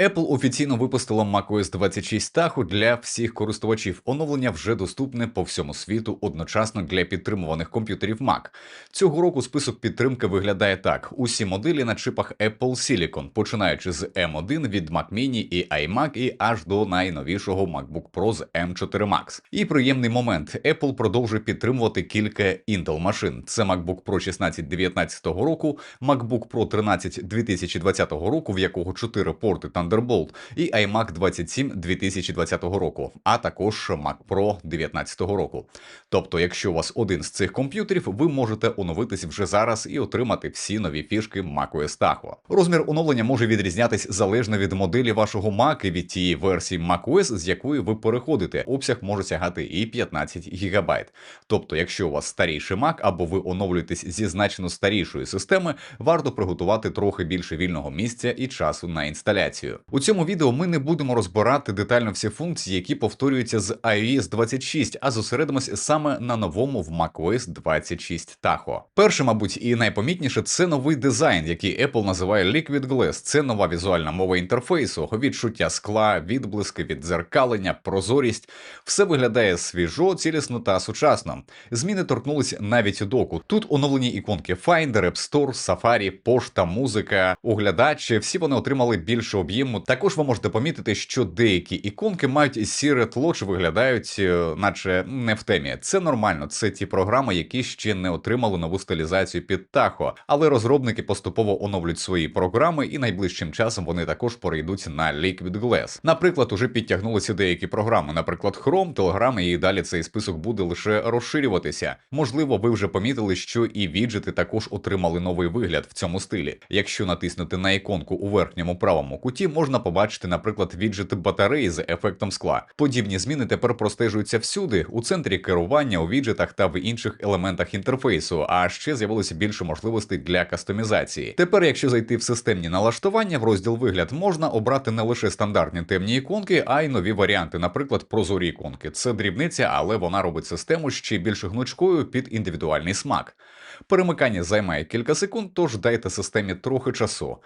Apple офіційно випустила macOS 26 Tahoe для всіх користувачів. Оновлення вже доступне по всьому світу одночасно для підтримуваних комп'ютерів Mac. Цього року список підтримки виглядає так: усі моделі на чипах Apple Silicon, починаючи з M1 від Mac Mini і iMac і аж до найновішого MacBook Pro з M4 Max. І приємний момент: Apple продовжує підтримувати кілька Intel машин. Це MacBook Pro 16 19 року, MacBook Pro 13 2020 року, в якого 4 порти та Thunderbolt і iMac 27 2020 року, а також Mac Pro 2019 року. Тобто, якщо у вас один з цих комп'ютерів, ви можете оновитись вже зараз і отримати всі нові фішки macOS Tahoe. Розмір оновлення може відрізнятись залежно від моделі вашого Mac і від тієї версії macOS, з якої ви переходите. Обсяг може сягати і 15 ГБ. Тобто, якщо у вас старіший Mac або ви оновлюєтесь зі значно старішої системи, варто приготувати трохи більше вільного місця і часу на інсталяцію. У цьому відео ми не будемо розбирати детально всі функції, які повторюються з iOS 26, а зосередимось саме на новому в macOS 26 Tahoe. Перше, мабуть, і найпомітніше це новий дизайн, який Apple називає Liquid Glass. Це нова візуальна мова інтерфейсу, відчуття скла, відблиски, віддзеркалення, прозорість. Все виглядає свіжо, цілісно та сучасно. Зміни торкнулись навіть у доку. Тут оновлені іконки Finder, App Store, Safari, пошта, музика, оглядач. Всі вони отримали більше об'єм Steam. Також ви можете помітити, що деякі іконки мають сіре тло чи виглядають, е, наче не в темі. Це нормально, це ті програми, які ще не отримали нову стилізацію під Tahoe, але розробники поступово оновлюють свої програми, і найближчим часом вони також перейдуть на Liquid Glass. Наприклад, уже підтягнулися деякі програми, наприклад, Chrome, Telegram, і далі цей список буде лише розширюватися. Можливо, ви вже помітили, що і віджити також отримали новий вигляд в цьому стилі. Якщо натиснути на іконку у верхньому правому куті, можна побачити, наприклад, віджити батареї з ефектом скла. Подібні зміни тепер простежуються всюди, у центрі керування, у віджитах та в інших елементах інтерфейсу. А ще з'явилося більше можливостей для кастомізації. Тепер, якщо зайти в системні налаштування, в розділ вигляд можна обрати не лише стандартні темні іконки, а й нові варіанти, наприклад, прозорі іконки. Це дрібниця, але вона робить систему ще більш гнучкою під індивідуальний смак. Перемикання займає кілька секунд, тож дайте системі трохи часу.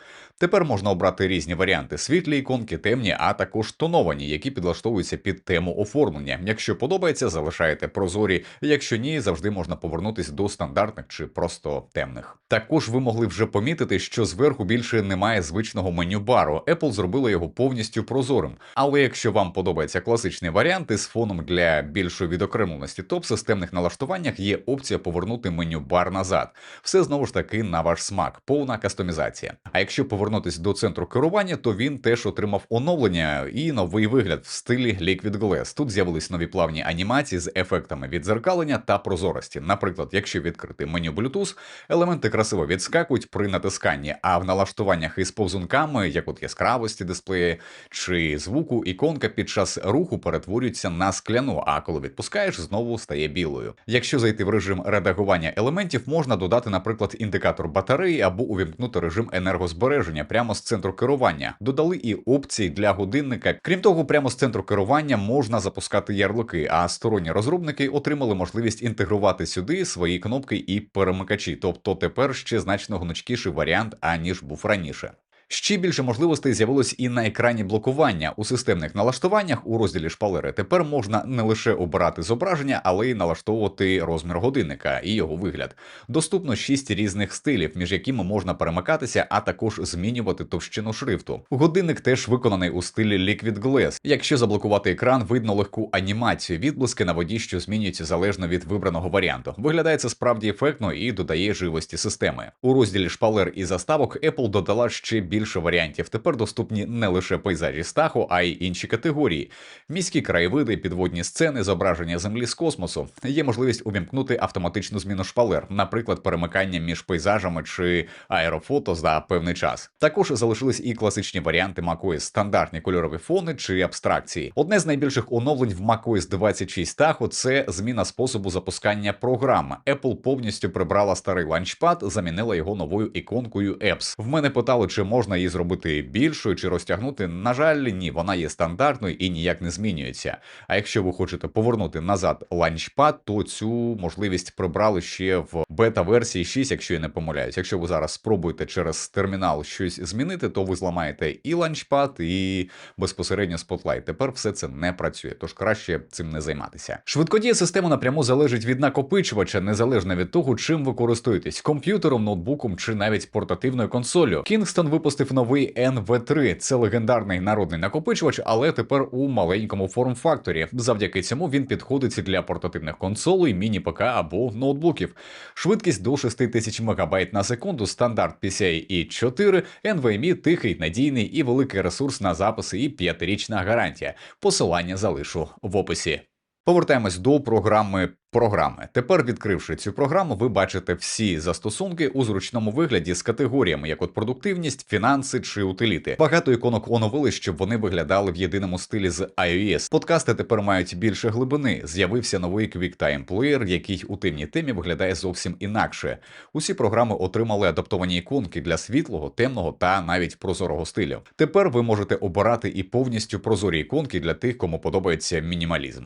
Тепер можна обрати різні варіанти: світлі іконки, темні, а також тоновані, які підлаштовуються під тему оформлення. Якщо подобається, залишаєте прозорі, якщо ні, завжди можна повернутися до стандартних чи просто темних. Також ви могли вже помітити, що зверху більше немає звичного меню бару. Apple зробила його повністю прозорим. Але якщо вам подобається класичний варіант із фоном для більшої відокремленості, то в системних налаштуваннях є опція повернути меню бар назад. Все знову ж таки на ваш смак, повна кастомізація. А якщо повернутися до центру керування, то він теж отримав оновлення і новий вигляд в стилі Liquid Glass. Тут з'явились нові плавні анімації з ефектами відзеркалення та прозорості. Наприклад, якщо відкрити меню Bluetooth, елементи красиво відскакують при натисканні, а в налаштуваннях із повзунками, як от яскравості дисплеї чи звуку, іконка під час руху перетворюється на скляну, а коли відпускаєш, знову стає білою. Якщо зайти в режим редагування елементів, можна додати, наприклад, індикатор батареї або увімкнути режим енергозбереження прямо з центру керування. Додали і опції для годинника. Крім того, прямо з центру керування можна запускати ярлики, а сторонні розробники отримали можливість інтегрувати сюди свої кнопки і перемикачі. Тобто тепер ще значно гнучкіший варіант, аніж був раніше. Ще більше можливостей з'явилось і на екрані блокування у системних налаштуваннях у розділі шпалери. Тепер можна не лише обирати зображення, але й налаштовувати розмір годинника і його вигляд. Доступно шість різних стилів, між якими можна перемикатися, а також змінювати товщину шрифту. Годинник теж виконаний у стилі Liquid Glass. Якщо заблокувати екран, видно легку анімацію, відблиски на воді, що змінюються залежно від вибраного варіанту. Виглядає це справді ефектно і додає живості системи. У розділі шпалер і заставок Apple додала ще більше більше варіантів. Тепер доступні не лише пейзажі стаху, а й інші категорії: міські краєвиди, підводні сцени, зображення землі з космосу. Є можливість увімкнути автоматичну зміну шпалер, наприклад, перемикання між пейзажами чи аерофото за певний час. Також залишились і класичні варіанти macOS, стандартні кольорові фони чи абстракції. Одне з найбільших оновлень в macOS 26 Tahoe – це зміна способу запускання програм. Apple повністю прибрала старий ланчпад, замінила його новою іконкою Apps. В мене питали, чи можна можна її зробити більшою чи розтягнути. На жаль, ні, вона є стандартною і ніяк не змінюється. А якщо ви хочете повернути назад ланчпад, то цю можливість прибрали ще в бета-версії 6, якщо я не помиляюсь. Якщо ви зараз спробуєте через термінал щось змінити, то ви зламаєте і ланчпад, і безпосередньо Spotlight. Тепер все це не працює, тож краще цим не займатися. Швидкодія системи напряму залежить від накопичувача, незалежно від того, чим ви користуєтесь комп'ютером, ноутбуком чи навіть портативною консолью. Kingston випустив новий NV3. Це легендарний народний накопичувач, але тепер у маленькому форм-факторі. Завдяки цьому він підходить для портативних консолей, міні-ПК або ноутбуків. Швидкість до 6000 МБ на секунду, стандарт PCIe 4, NVMe тихий, надійний і великий ресурс на записи і п'ятирічна гарантія. Посилання залишу в описі. Повертаємось до програми програми. Тепер, відкривши цю програму, ви бачите всі застосунки у зручному вигляді з категоріями, як от продуктивність, фінанси чи утиліти. Багато іконок оновили, щоб вони виглядали в єдиному стилі з iOS. Подкасти тепер мають більше глибини. З'явився новий QuickTime Player, який у темній темі виглядає зовсім інакше. Усі програми отримали адаптовані іконки для світлого, темного та навіть прозорого стилю. Тепер ви можете обирати і повністю прозорі іконки для тих, кому подобається мінімалізм.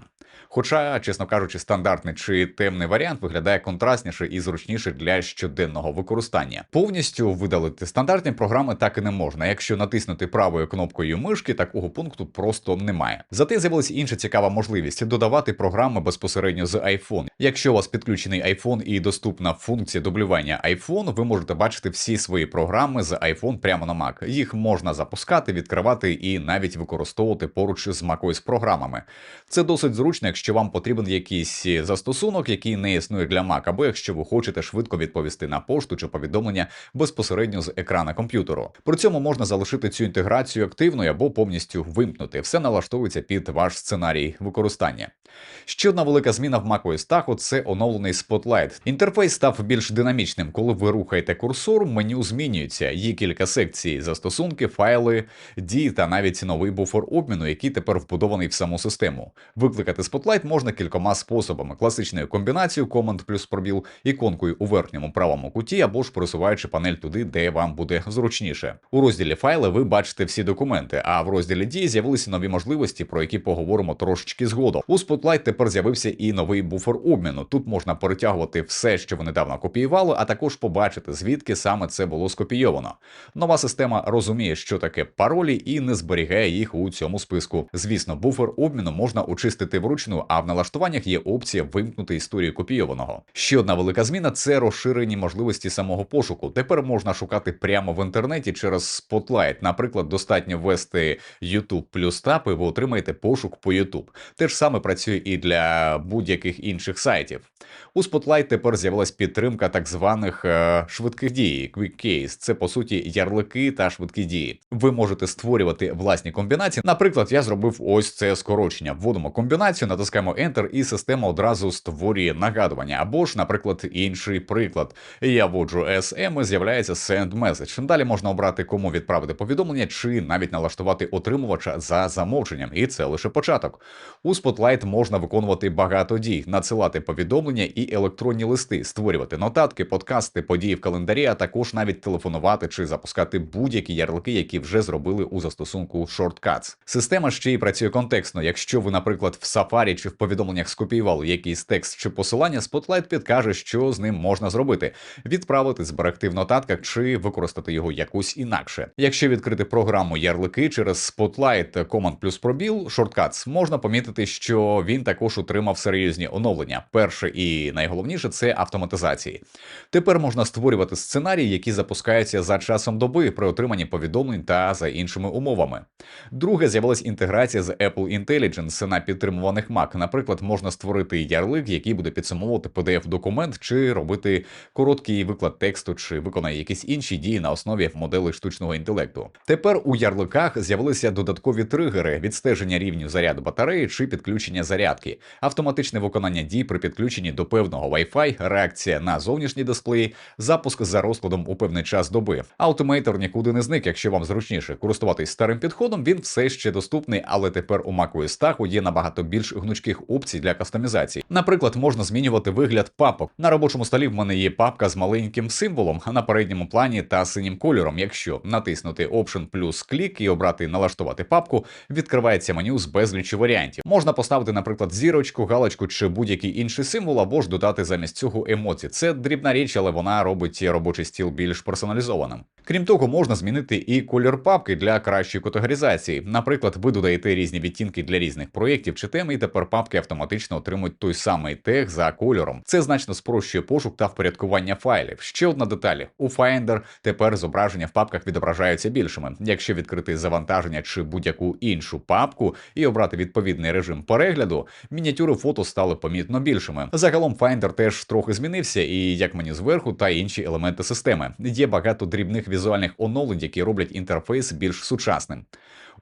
Хоча, чесно кажучи, стандартний чи темний варіант виглядає контрастніше і зручніше для щоденного використання. Повністю видалити стандартні програми так і не можна. Якщо натиснути правою кнопкою мишки, такого пункту просто немає. Зате з'явилася інша цікава можливість додавати програми безпосередньо з iPhone. Якщо у вас підключений iPhone і доступна функція дублювання iPhone, ви можете бачити всі свої програми з iPhone прямо на Mac. Їх можна запускати, відкривати і навіть використовувати поруч з macOS програмами. Це досить зручно, якщо вам потрібен якийсь застосунок, який не існує для Mac, або якщо ви хочете швидко відповісти на пошту чи повідомлення безпосередньо з екрана комп'ютеру. При цьому можна залишити цю інтеграцію активною або повністю вимкнути. Все налаштовується під ваш сценарій використання. Ще одна велика зміна в macOS Tahoe – це оновлений Spotlight. Інтерфейс став більш динамічним. Коли ви рухаєте курсор, меню змінюється. Є кілька секцій: застосунки, файли, дії та навіть новий буфер обміну, який тепер вбудований в саму систему. Викликати Spotlight можна кількома способами: класичною комбінацією команд плюс пробіл, іконкою у верхньому правому куті, або ж просуваючи панель туди, де вам буде зручніше. У розділі файли ви бачите всі документи, а в розділі дії з'явилися нові можливості, про які поговоримо трошечки згодом. У Spotlight тепер з'явився і новий буфер обміну. Тут можна перетягувати все, що ви недавно копіювали, а також побачити, звідки саме це було скопійовано. Нова система розуміє, що таке паролі, і не зберігає їх у цьому списку. Звісно, буфер обміну можна очистити вручну, а в налаштуваннях є опція вимкнути історію копійованого. Ще одна велика зміна це розширені можливості самого пошуку. Тепер можна шукати прямо в інтернеті через Spotlight. Наприклад, достатньо ввести YouTube плюс тап, і ви отримаєте пошук по YouTube. Те ж саме працює і для будь-яких інших сайтів. У Spotlight тепер з'явилась підтримка так званих е, швидких дій, Quick Case. Це по суті ярлики та швидкі дії. Ви можете створювати власні комбінації. Наприклад, я зробив ось це скорочення. Вводимо комбінацію, натискаємо Enter, і система одразу створює нагадування. Або ж, наприклад, інший приклад. Я вводжу SM і з'являється Send Message. Далі можна обрати, кому відправити повідомлення, чи навіть налаштувати отримувача за замовченням. І це лише початок. У Spotlight можна виконувати багато дій, надсилати повідомлення і електронні листи, створювати нотатки, подкасти, події в календарі, а також навіть телефонувати чи запускати будь-які ярлики, які вже зробили у застосунку Shortcuts. Система ще й працює контекстно. Якщо ви, наприклад, в Safari чи в повідомленнях скопіювали якийсь текст чи посилання, Spotlight підкаже, що з ним можна зробити: відправити, зберегти в нотатках чи використати його якось інакше. Якщо відкрити програму ярлики через Spotlight Command плюс пробіл Shortcuts, можна помітити, що він також отримав серйозні оновлення. Перше і найголовніше це автоматизації. Тепер можна створювати сценарії, які запускаються за часом доби при отриманні повідомлень та за іншими умовами. Друге, з'явилась інтеграція з Apple Intelligence на підтримуваних Mac. Наприклад, можна створити ярлик, який буде підсумовувати pdf документ чи робити короткий виклад тексту, чи виконає якісь інші дії на основі моделей штучного інтелекту. Тепер у ярликах з'явилися додаткові тригери відстеження рівню заряду батареї чи підключення зарядки, автоматичне виконання дій при підключенні до певного Wi-Fi, реакція на зовнішні дисплеї, запуск за розкладом у певний час доби. Automator нікуди не зник. Якщо вам зручніше користуватись старим підходом, він все ще доступний, але тепер у macOS Tahoe є набагато більш гнучких опцій для кастомізації. Наприклад, можна змінювати вигляд папок. На робочому столі в мене є папка з маленьким символом, на передньому плані та синім кольором. Якщо натиснути Option плюс клік і обрати налаштувати папку, відкривається меню з безліччю варіантів. Можна поставити, наприклад, зірочку, галочку чи будь-який інший символ, або ж додати замість цього емоції. Це дрібна річ, але вона робить робочий стіл більш персоналізованим. Крім того, можна змінити і колір папки для кращої категоризації. Наприклад, ви додаєте різні відтінки для різних проєктів чи тем, і тепер папки автоматично отримують той самий тег за кольором. Це значно спрощує пошук та впорядкування файлів. Ще одна деталь: у Finder тепер зображення в папках відображаються більшими. Якщо відкрити завантаження чи будь-яку іншу папку і обрати відповідний режим перегляду, мініатюри фото стали помітно більшими. Загалом Finder теж трохи змінився, і як мені зверху, та інші елементи системи. Є багато дрібних візуальних оновлень, які роблять інтерфейс більш сучасним.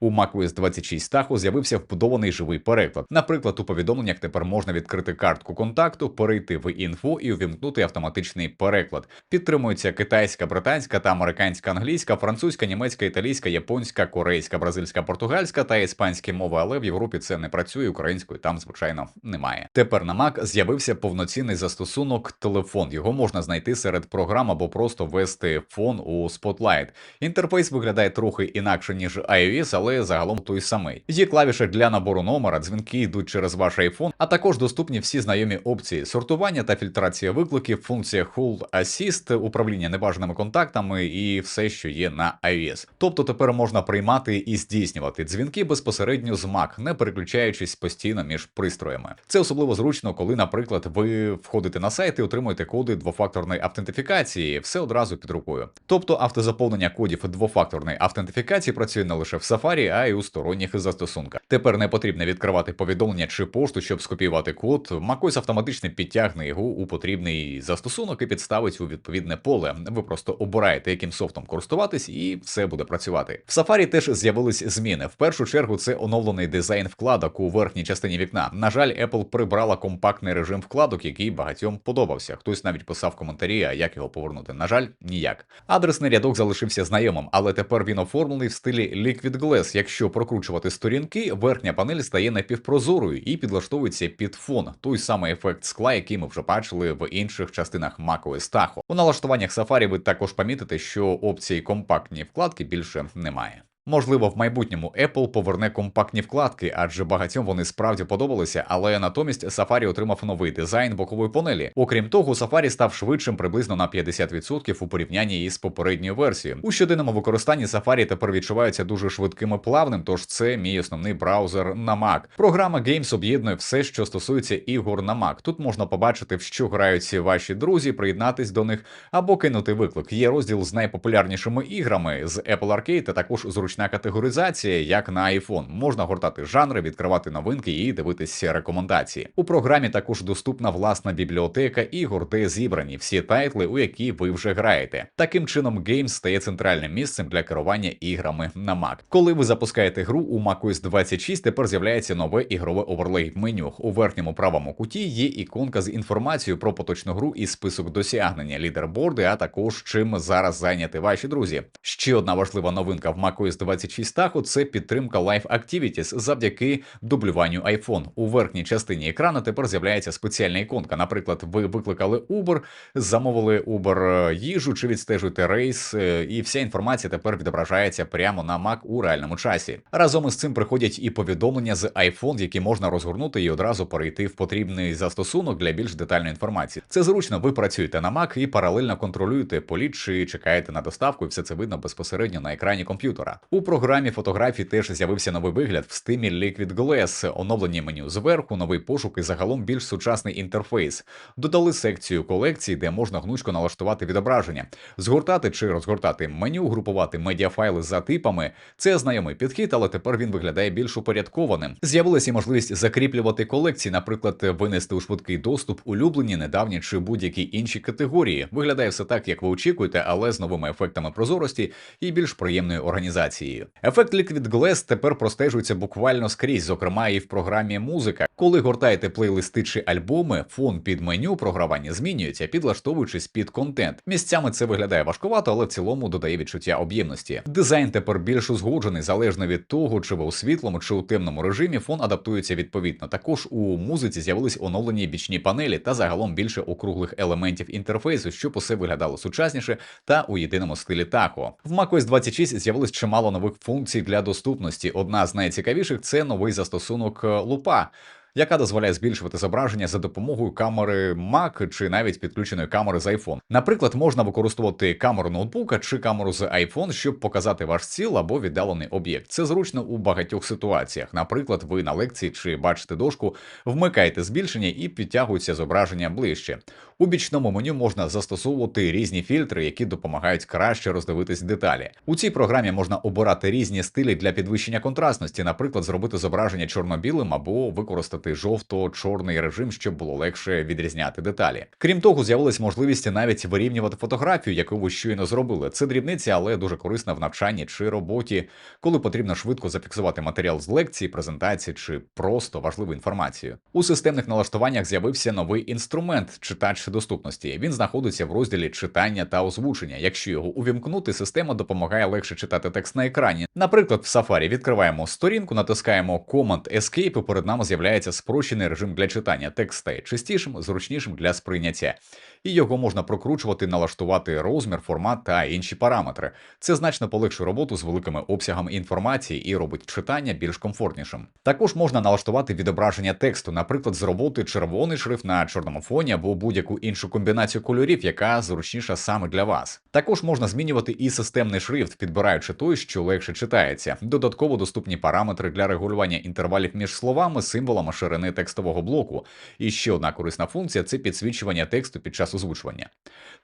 У macOS 26 Tahoe з'явився вбудований живий переклад. Наприклад, у повідомленнях тепер можна відкрити картку контакту, перейти в інфо і увімкнути автоматичний переклад. Підтримується китайська, британська та американська англійська, французька, німецька, італійська, японська, корейська, бразильська, португальська та іспанські мови, але в Європі це не працює. Української там, звичайно, немає. Тепер на Mac з'явився повноцінний застосунок телефон. Його можна знайти серед програм або просто ввести фон у Spotlight. Інтерфейс виглядає трохи інакше ніж iOS, але загалом той самий. Є клавіші для набору номера, дзвінки йдуть через ваш iPhone, а також доступні всі знайомі опції: сортування та фільтрація викликів, функція Hold Assist, управління небажаними контактами і все, що є на iOS. Тобто тепер можна приймати і здійснювати дзвінки безпосередньо з Mac, не переключаючись постійно між пристроями. Це особливо зручно, коли, наприклад, ви входите на сайт і отримуєте коди двофакторної автентифікації, все одразу під рукою. Тобто автозаповнення кодів двофакторної автентифікації працює не лише в Safari, а й у сторонніх застосунках. Тепер не потрібно відкривати повідомлення чи пошту, щоб скопіювати код. macOS автоматично підтягне його у потрібний застосунок і підставить у відповідне поле. Ви просто обираєте, яким софтом користуватись, і все буде працювати. В Safari теж з'явились зміни. В першу чергу це оновлений дизайн вкладок у верхній частині вікна. На жаль, Apple прибрала компактний режим вкладок, який багатьом подобався. Хтось навіть писав коментарі, а як його повернути. На жаль, ніяк. Адресний рядок залишився знайомим, але тепер він оформлений в стилі Liquid Glass. Якщо прокручувати сторінки, верхня панель стає напівпрозорою і підлаштовується під фон, той самий ефект скла, який ми вже бачили в інших частинах macOS Tahoe. У налаштуваннях Safari ви також помітите, що опції компактні вкладки більше немає. Можливо, в майбутньому Apple поверне компактні вкладки, адже багатьом вони справді подобалися, але натомість Safari отримав новий дизайн бокової панелі. Окрім того, Safari став швидшим приблизно на 50% у порівнянні із попередньою версією. У щоденному використанні Safari тепер відчувається дуже швидким і плавним, тож це мій основний браузер на Mac. Програма Games об'єднує все, що стосується ігор на Mac. Тут можна побачити, в що грають ваші друзі, приєднатись до них або кинути виклик. Є розділ з найпопулярнішими іграми з Apple Arcade, та також зручна категоризація, як на iPhone. Можна гортати жанри, відкривати новинки і дивитися рекомендації. У програмі також доступна власна бібліотека ігор, де зібрані всі тайтли, у які ви вже граєте. Таким чином, Games стає центральним місцем для керування іграми на Mac. Коли ви запускаєте гру у macOS 26, тепер з'являється нове ігрове оверлей меню. У верхньому правому куті є іконка з інформацією про поточну гру і список досягнення, лідерборди, а також чим зараз зайняті ваші друзі. Ще одна важлива новинка в macOS 26 Tahoe – це підтримка Live Activities завдяки дублюванню iPhone. У верхній частині екрану тепер з'являється спеціальна іконка. Наприклад, ви викликали Uber, замовили Uber їжу чи відстежуєте рейс, е, і вся інформація тепер відображається прямо на Mac у реальному часі. Разом із цим приходять і повідомлення з iPhone, які можна розгорнути і одразу перейти в потрібний застосунок для більш детальної інформації. Це зручно, ви працюєте на Mac і паралельно контролюєте політ чи чекаєте на доставку, і все це видно безпосередньо на екрані комп'ютера. У програмі фотографій теж з'явився новий вигляд в стимі Liquid Glass, оновлені меню зверху, новий пошук і загалом більш сучасний інтерфейс. Додали секцію колекцій, де можна гнучко налаштувати відображення, згортати чи розгортати меню, групувати медіафайли за типами. Це знайомий підхід, але тепер він виглядає більш упорядкованим. З'явилася можливість закріплювати колекції, наприклад, винести у швидкий доступ улюблені, недавні чи будь-які інші категорії. Виглядає все так, як ви очікуєте, але з новими ефектами прозорості і більш приємної організації. Інформацією. Ефект Liquid Glass тепер простежується буквально скрізь, зокрема і в програмі музика. Коли гортаєте плейлисти чи альбоми, фон під меню програвання змінюється, підлаштовуючись під контент. Місцями це виглядає важкувато, але в цілому додає відчуття об'ємності. Дизайн тепер більш узгоджений, залежно від того, чи ви у світлому чи у темному режимі. Фон адаптується відповідно. Також у музиці з'явились оновлені бічні панелі та загалом більше округлих елементів інтерфейсу, щоб усе виглядало сучасніше та у єдиному стилі тако. В macOS 26 з'явилось чимало нових функцій для доступності. Одна з найцікавіших це новий застосунок е, лупа яка дозволяє збільшувати зображення за допомогою камери Mac чи навіть підключеної камери з iPhone. Наприклад, можна використовувати камеру ноутбука чи камеру з iPhone, щоб показати ваш ціл або віддалений об'єкт. Це зручно у багатьох ситуаціях. Наприклад, ви на лекції чи бачите дошку, вмикаєте збільшення і підтягується зображення ближче. У бічному меню можна застосовувати різні фільтри, які допомагають краще роздивитись деталі. У цій програмі можна обирати різні стилі для підвищення контрастності, наприклад, зробити зображення чорно-білим або використати використати жовто-чорний режим, щоб було легше відрізняти деталі. Крім того, з'явилась можливість навіть вирівнювати фотографію, яку ви щойно зробили. Це дрібниці, але дуже корисна в навчанні чи роботі, коли потрібно швидко зафіксувати матеріал з лекції, презентації чи просто важливу інформацію. У системних налаштуваннях з'явився новий інструмент читач доступності. Він знаходиться в розділі читання та озвучення. Якщо його увімкнути, система допомагає легше читати текст на екрані. Наприклад, в Safari відкриваємо сторінку, натискаємо Command Escape, і перед нами з'являється спрощений режим для читання. текста є чистішим, зручнішим для сприйняття і його можна прокручувати, налаштувати розмір, формат та інші параметри. Це значно полегшує роботу з великими обсягами інформації і робить читання більш комфортнішим. Також можна налаштувати відображення тексту, наприклад, зробити червоний шрифт на чорному фоні або будь-яку іншу комбінацію кольорів, яка зручніша саме для вас. Також можна змінювати і системний шрифт, підбираючи той, що легше читається. Додатково доступні параметри для регулювання інтервалів між словами, символами ширини текстового блоку. І ще одна корисна функція це підсвічування тексту під час озвучування.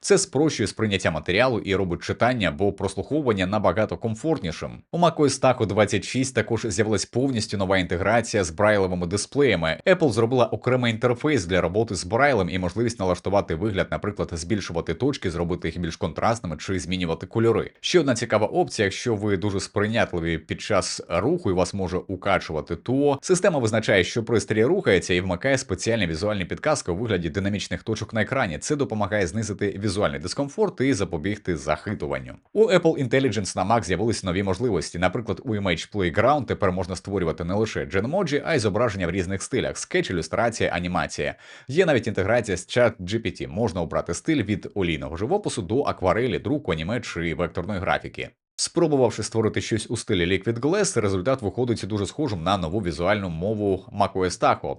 Це спрощує сприйняття матеріалу і робить читання або прослуховування набагато комфортнішим. У macOS Taco 26 також з'явилась повністю нова інтеграція з брайлевими дисплеями. Apple зробила окремий інтерфейс для роботи з брайлем і можливість налаштувати вигляд, наприклад, збільшувати точки, зробити їх більш контрастними чи змінювати кольори. Ще одна цікава опція, якщо ви дуже сприйнятливі під час руху і вас може укачувати, то система визначає, що пристрій рухається і вмикає спеціальні візуальні підказки у вигляді динамічних точок на екрані. Це допомагає знизити візуальний дискомфорт і запобігти захитуванню. У Apple Intelligence на Mac з'явилися нові можливості. Наприклад, у Image Playground тепер можна створювати не лише дженмоджі, а й зображення в різних стилях: скетч, ілюстрація, анімація. Є навіть інтеграція з ChatGPT. Можна обрати стиль від олійного живопису до акварелі, друку, аніме чи векторної графіки. Спробувавши створити щось у стилі Liquid Glass, результат виходить дуже схожим на нову візуальну мову macOS Tahoe.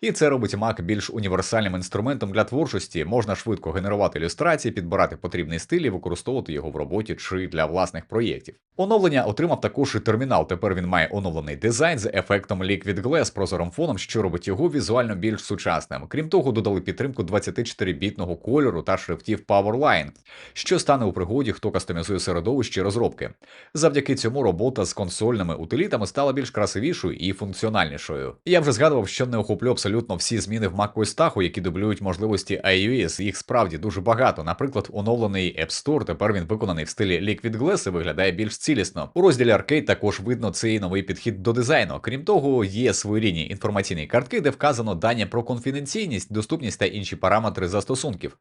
І це робить Mac більш універсальним інструментом для творчості. Можна швидко генерувати ілюстрації, підбирати потрібний стиль і використовувати його в роботі чи для власних проєктів. Оновлення отримав також і термінал. Тепер він має оновлений дизайн з ефектом Liquid Glass прозорим фоном, що робить його візуально більш сучасним. Крім того, додали підтримку 24-бітного кольору та шрифтів Powerline, що стане у пригоді, хто кастомізує середовище розробки. Завдяки цьому робота з консольними утилітами стала більш красивішою і функціональнішою. Я вже згадував, що не охоплю абсолютно всі зміни в macOS Tahoe, які дублюють можливості iOS. Їх справді дуже багато. Наприклад, оновлений App Store, тепер він виконаний в стилі Liquid Glass і виглядає більш цілісно. У розділі Arcade також видно цей новий підхід до дизайну. Крім того, є своєрідні інформаційні картки, де вказано дані про конфіденційність, доступність та інші параметри застосунків.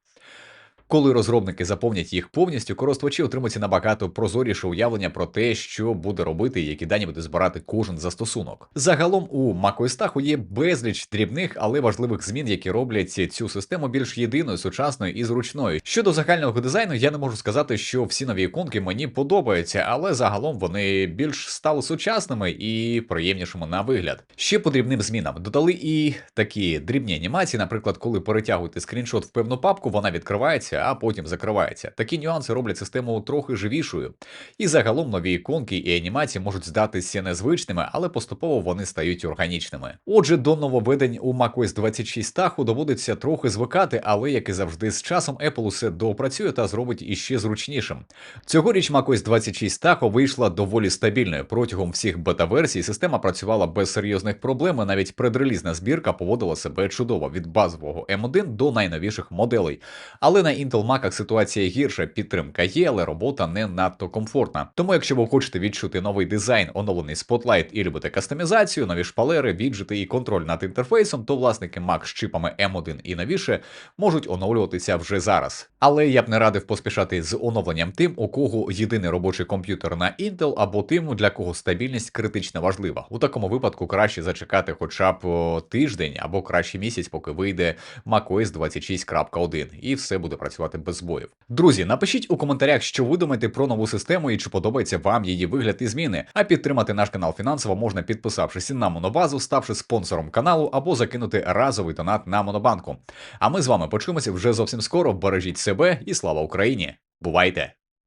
Коли розробники заповнять їх повністю, користувачі отримують набагато прозоріше уявлення про те, що буде робити і які дані буде збирати кожен застосунок. Загалом у macOS є безліч дрібних, але важливих змін, які роблять цю систему більш єдиною, сучасною і зручною. Щодо загального дизайну, я не можу сказати, що всі нові іконки мені подобаються, але загалом вони більш стали сучасними і приємнішими на вигляд. Ще по дрібним змінам додали і такі дрібні анімації, наприклад, коли перетягуєте скріншот в певну папку, вона відкривається а потім закривається. Такі нюанси роблять систему трохи живішою. І загалом нові іконки і анімації можуть здатися незвичними, але поступово вони стають органічними. Отже, до нововведень у macOS 26 Tahoe доводиться трохи звикати, але як і завжди, з часом Apple усе доопрацює та зробить іще зручнішим. Цьогоріч macOS 26 Tahoe вийшла доволі стабільною. Протягом всіх бета-версій система працювала без серйозних проблем. Навіть предрелізна збірка поводила себе чудово від базового M1 до найновіших моделей. Але на Mac ситуація гірша, підтримка є, але робота не надто комфортна. Тому, якщо ви хочете відчути новий дизайн, оновлений Spotlight і любите кастомізацію, нові шпалери, віджити і контроль над інтерфейсом, то власники Mac з чипами M1 і новіше можуть оновлюватися вже зараз. Але я б не радив поспішати з оновленням тим, у кого єдиний робочий комп'ютер на Intel, або тим, для кого стабільність критично важлива. У такому випадку краще зачекати хоча б тиждень або краще місяць, поки вийде macOS 26.1, і все буде працювати без збоїв. Друзі, напишіть у коментарях, що ви думаєте про нову систему і чи подобається вам її вигляд і зміни. А підтримати наш канал фінансово можна підписавшись на Монобазу, ставши спонсором каналу або закинути разовий донат на Монобанку. А ми з вами почуємося вже зовсім скоро. Бережіть себе і слава Україні! Бувайте!